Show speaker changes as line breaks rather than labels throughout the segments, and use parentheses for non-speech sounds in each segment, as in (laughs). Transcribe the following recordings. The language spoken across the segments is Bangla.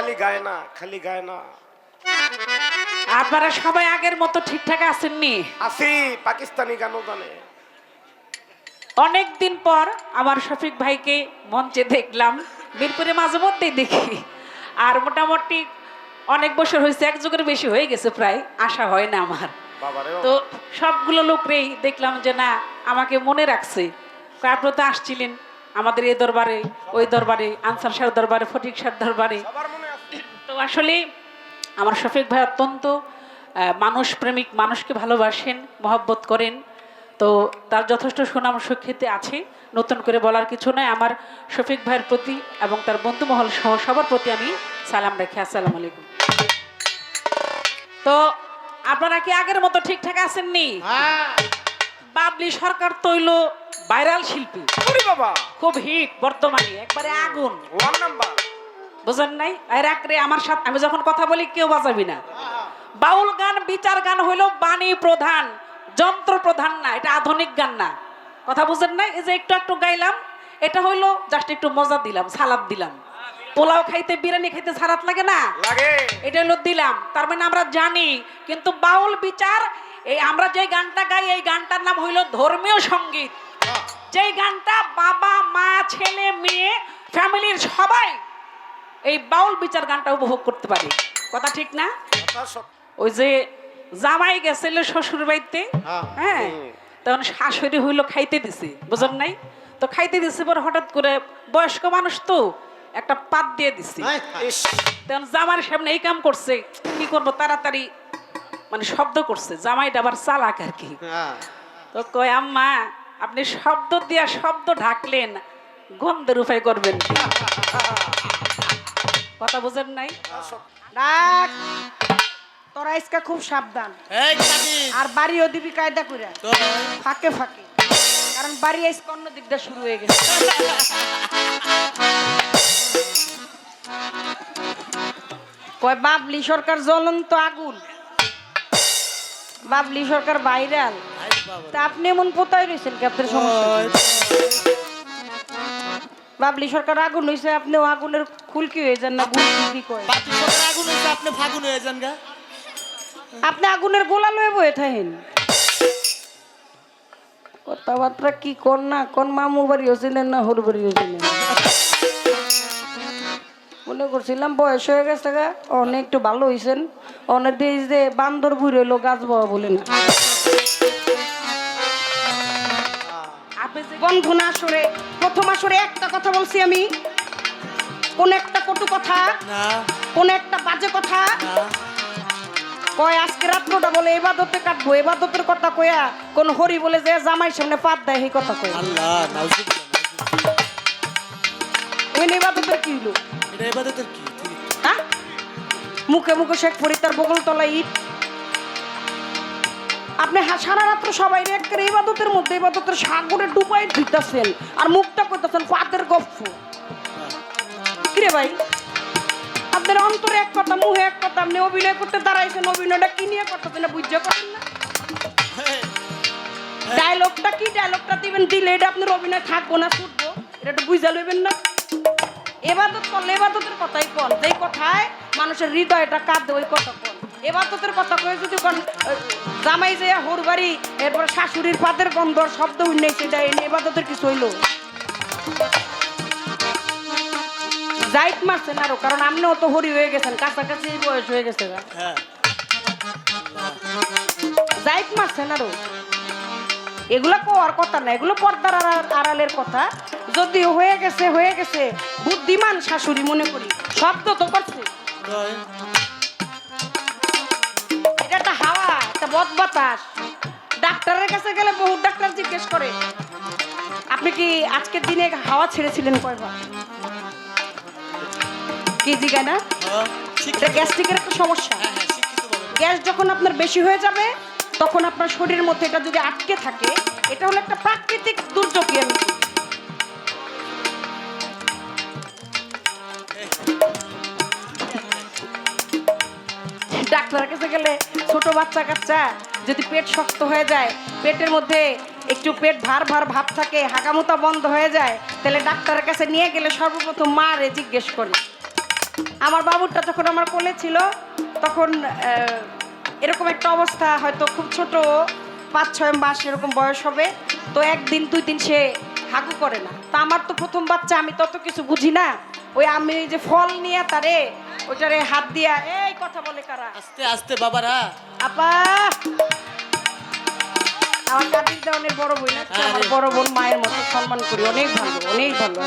খালি গায় না খালি গায় না।
আপনারা সবাই আগের মতো ঠিকঠাক আসেননি
আসি পাকিস্তানি গানও জানে
অনেক দিন পর আমার শফিক ভাইকে মঞ্চে দেখলাম মিরপুরে মাঝে মধ্যেই দেখি। আর মোটামুটি অনেক বছর হয়েছে এক যুগের বেশি হয়ে গেছে প্রায় আশা হয় না আমার। তো সবগুলো লোকরেই দেখলাম যে না আমাকে মনে রাখছে। আপনি তো আসছিলেন আমাদের এই দরবারে ওই দরবারে আনসার শাহ দরবারে ফটিক শাহ দরবারে।
আছে
আসলে আমার শফিক ভাই অত্যন্ত মানুষ প্রেমিক মানুষকে ভালোবাসেন মহব্বত করেন। তো তার যথেষ্ট সুনাম সুখ্যাতি আছে। নতুন করে বলার কিছু নয় আমার শফিক ভাইয়ের প্রতি এবং তার বন্ধু মহল সহ সবার প্রতি আমি সালাম রাখি। আসসালামু আলাইকুম। তো আপনারা কি আগের মতো ঠিকঠাক আছেননি? বাবলি সরকার তৈল ভাইরাল শিল্পী।
বাবা।
খুব হিট বর্তমানে। একবারে আগুন।
One number.
বুঝেন নাই? আর রাত্রে আমার সাথে আমি যখন কথা বলি কেউ বাজাবি না। বাউল গান বিচার গান হইল বাণী প্রধান যন্ত্র প্রধান না এটা আধুনিক গান না। কথা বুঝেন নাই? এই যে একটু একটু গাইলাম এটা হইল জাস্ট একটু মজা দিলাম সালাদ দিলাম। পোলাও খাইতে বিরিয়ানি খাইতে সালাদ লাগে না?
লাগে।
এটা হলো দিলাম। তার মানে আমরা জানি কিন্তু বাউল বিচার এই আমরা যে গানটা গাই এই গানটার নাম হইল ধর্মীয় সংগীত। যেই গানটা বাবা মা ছেলে মেয়ে ফ্যামিলির সবাই এই বাউল বিচার গানটা উপভোগ করতে পারি। কথা ঠিক না? ওই যে জামাই গেছিল শ্বশুর বাড়িতে হ্যাঁ। তখন শাশুড়ি হইল খাইতে দিছে বুঝেন নাই? তো খাইতে দিছে পর হঠাৎ করে বয়স্ক মানুষ তো একটা পাত দিয়ে দিছে। তখন জামার সামনে এই কাম করছে কি করব তাড়াতাড়ি মানে শব্দ করছে জামাইটা আবার চালাক আর কি। তো কয় আম্মা আপনি শব্দ দিয়া শব্দ ঢাকলেন গন্ধের উপায় করবেন? (laughs) কথা বুঝেন নাই?
ডাক তোরা আজকে খুব সাবধান। আর বাড়িও দিবি কায়দা করে ফাঁকে ফাঁকে। কারণ বাড়ি আজকে অন্য দিক দিয়ে শুরু হয়ে গেছে। কয় বাবলি সরকার জ্বলন্ত আগুন। বাবলি সরকার ভাইরাল।
আই
তা আপনি এমন পোতাই রয়েছেন কি আপনার সমস্যা? বাবলি সরকার আগুন হয়েছে আপনিও আগুনের খুলকি হয়ে যান না গুলকি কয়?
পাতি সকার আগুন হইছে আপনি ফাগুন হয়ে যান গা।
আপনি আগুনের গোলা লয়ে বয়ে থাকেন। কথাবার্তা কি কর না কোন মামুর বাড়ি হয়েছিলেন না হর বাড়ি হয়েছিলেন মনে করছিলাম বয়স হয়ে গেছে গা অনেক একটু ভালো হয়েছেন অনেক দিয়ে যে বান্দর বুড়ি হইল গাছ বাবা বলে না।
আপনি
বন্ধু না আসরে প্রথম আসরে একটা কথা বলছি আমি। কোন একটা কটু কথা কোন একটা বাজে কথা। কয় আজকে রাত্রটা বলে এবাদতে কাটবো এবাদতের কথা কয়া কোন হরি বলে যে জামাই সামনে পাত দেয় সেই কথা কয়। এবাদতের কি হলো
কি?
হ্যাঁ? মুখে মুখে শেখ ফরিদার বগল তলা ইট আপনি সারা রাত্র সবাই একের ইবাদতের মধ্যে ইবাদতের সাগরে ডুবাই দিতেছেন আর মুখটা করতেছেন ফাদের গপ্প কিরে ভাই? আপনার অন্তরে এক কথা মুখে এক কথা আপনি অভিনয় করতে দাঁড়াইছেন অভিনয়টা কি নিয়ে করতেছেন বুঝতে পারেন না? (laughs) ডায়লগটা কি? ডায়লগটা দিবেন দিলে এটা আপনার অভিনয় থাকব না ছুটবো। এটা একটু বুঝা লইবেন না? এবাদত করলে এবাদতের কথাই কন যেই কথায় মানুষের হৃদয়টা কাঁদে ওই কথা কন এবাদতের কথা কয়ে যদি কন জামাই যে হর বাড়ি এরপর শাশুড়ির পাতের গন্ধ আর শব্দ উন্নয় সেটা এনে এবাদতের কিছু হইল। জাইট মারছেন আরও কারণ আপনিও তো হরি হয়ে গেছেন কাছাকাছি বয়স হয়ে গেছে গা।
হ্যাঁ।
জাইট মারছেন আরও। এগুলো কোয়ার কথা না এগুলো পর্দার আড়াল- আড়ালের কথা। যদিও হয়ে গেছে হয়ে গেছে বুদ্ধিমান শাশুড়ি মনে করি শব্দ তো করছে। বদ বাতাস। ডাক্তারের কাছে গেলে বহু ডাক্তার জিজ্ঞেস করে। আপনি কি আজকের দিনে হাওয়া ছেড়েছিলেন কয়বার? কি জিগায় না
হ্যাঁ,
গ্যাস্ট্রিকের একটা সমস্যা।
হ্যাঁ হ্যাঁ
গ্যাস যখন আপনার বেশি হয়ে যাবে তখন আপনার শরীরের মধ্যে এটা যদি আটকে থাকে এটা হলো একটা প্রাকৃতিক দুর্যোগই আমি ডাক্তারের কাছে গেলে ছোট বাচ্চা কাচ্চা যদি পেট শক্ত হয়ে যায়, পেটের মধ্যে একটু পেট ভার ভার ভাব থাকে হাগামোতা বন্ধ হয়ে যায়, তাহলে ডাক্তারের কাছে নিয়ে গেলে সর্বপ্রথম মারে জিজ্ঞেস করে। আমার বাবুরটা যখন আমার কোলে ছিল, তখন এরকম একটা অবস্থা, হয়তো খুব ছোট পাঁচ ছয় মাস এরকম বয়স হবে, তো একদিন দুই দিন সে হাগু করে না। তা আমার তো প্রথম বাচ্চা, আমি তত কিছু বুঝি না। ওই আমি যে ফল নিয়ে তারে, ওইটারে হাত দিয়া এই কথা বলে কারা?
আস্তে আস্তে বাবারা।
আপা! আমার দেওয়ানের বড় বোন আছে আমার বড় বোন মায়ের মতো সম্মান করি অনেক ভালো অনেক ভালো।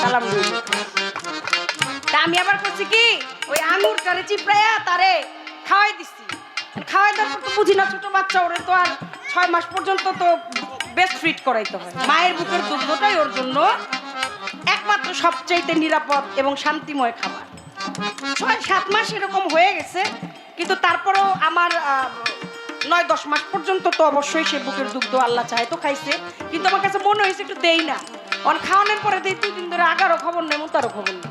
সালাম তা আমি আবার করছি কি? ওই আঙুরটারে চিপড়াইয়া তারে খাওয়াই দিছি। খাওয়াই দেওয়ার তো বুঝি না ছোট বাচ্চা ওরে তো আর ছয় মাস পর্যন্ত তো বেস্ট ফিট করাইতে হয়। মায়ের বুকের দুগ্ধটাই ওর জন্য একমাত্র সবচাইতে নিরাপদ এবং শান্তিময় খাবার। ছয়, সাত মাস এরকম হয়ে গেছে, কিন্তু তারপরেও আমার নয়, দশ মাস পর্যন্ত তো অবশ্যই সে বুকের দুগ্ধ আল্লাহ চায় তো খাইছে, কিন্তু আমার কাছে মনে হয়েছে একটু দেই না। অন খাওয়ানোর পরে দেই, দুই দিন ধরে আগারও খবর নেই তারও খবর নেই।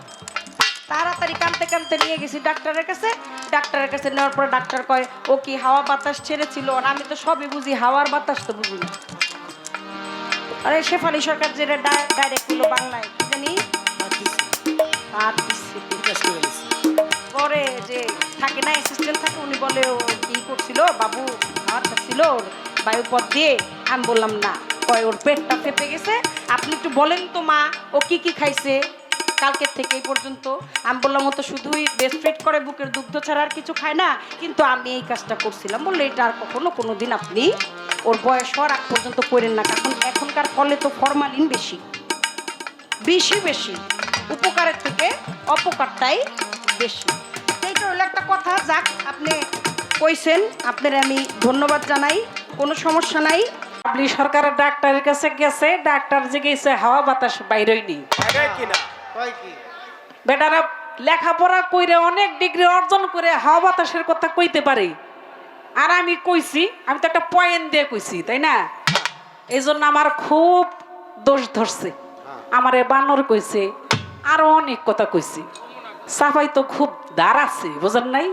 তাড়াতাড়ি কানতে কানতে নিয়ে গেছি ডাক্তারের কাছে ডাক্তারের কাছে নেওয়ার পরে ডাক্তার কয়, ও কি হাওয়া বাতাস ছেড়েছিল? আর আমি তো সবই বুঝি, হাওয়ার বাতাস তো বুঝি না। আরে শেফালি সরকার যেটা ডাইরেক্ট হলো বাংলায় জানি? আর পরে যে থাকে না অ্যাসিস্ট্যান্ট থাকে, উনি বলে, ও কি করছিল, বাবু খাওয়ার ছিল ওর বায়ুপথ দিয়ে। আমি বললাম, না, কয়, ওর পেটটা ফেপে গেছে। আপনি একটু বলেন তো মা, ও কি কি খাইছে কালকের থেকে এই পর্যন্ত? আমি বললাম, ও তো শুধুই বেস্ট করে, বুকের দুগ্ধ ছাড়া আর কিছু খায় না। কিন্তু আমি এই কাজটা করছিলাম। বললে, এটা আর কখনো কোনো দিন আপনি ওর বয়স হওয়ার আগ পর্যন্ত করেন না। কারণ এখনকার ফলে তো ফরমালিন বেশি। বেশি বেশি। উপকারের থেকে অপকারটাই বেশি। এইটা হলো একটা কথা যাক আপনি কইছেন আপনার আমি ধন্যবাদ জানাই কোনো সমস্যা নাই।
আপনি সরকারের ডাক্তারের কাছে গেছে ডাক্তার যে গেছে হাওয়া বাতাস বাইরেই নেই। বেটারা লেখাপড়া কইরে অনেক ডিগ্রি অর্জন করে হাওয়া বাতাসের কথা কইতে পারে। আর আমি কইছি আমি তো একটা পয়েন্ট দিয়ে কইছি তাই না? এই জন্য আমার খুব দোষ ধরছে। আমারে বানর কইছে আরও অনেক কথা কইছি। সাফাই তো খুব দাঁড়াছে বোঝেন নাই?